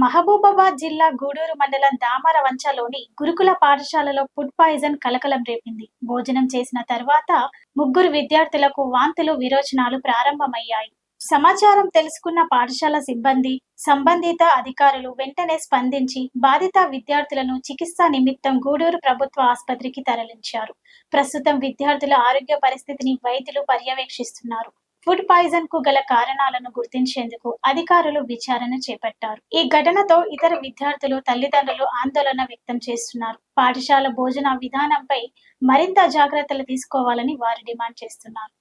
మహబూబాబాద్ జిల్లా గూడూరు మండలం దామర వంచలోని గురుకుల పాఠశాలలో ఫుడ్ పాయిజన్ కలకలం రేపింది. భోజనం చేసిన తర్వాత ముగ్గురు విద్యార్థులకు వాంతులు విరోచనాలు ప్రారంభమయ్యాయి. సమాచారం తెలుసుకున్న పాఠశాల సిబ్బంది సంబంధిత అధికారులు వెంటనే స్పందించి బాధిత విద్యార్థులను చికిత్స నిమిత్తం గూడూరు ప్రభుత్వ ఆసుపత్రికి తరలించారు. ప్రస్తుతం విద్యార్థుల ఆరోగ్య పరిస్థితిని వైద్యులు పర్యవేక్షిస్తున్నారు. ఫుడ్ పాయిజన్కు గల కారణాలను గుర్తించేందుకు అధికారులు విచారణ చేపట్టారు. ఈ ఘటనతో ఇతర విద్యార్థులు తల్లిదండ్రులు ఆందోళన వ్యక్తం చేస్తున్నారు. పాఠశాల భోజన విధానంపై మరింత జాగ్రత్తలు తీసుకోవాలని వారు డిమాండ్ చేస్తున్నారు.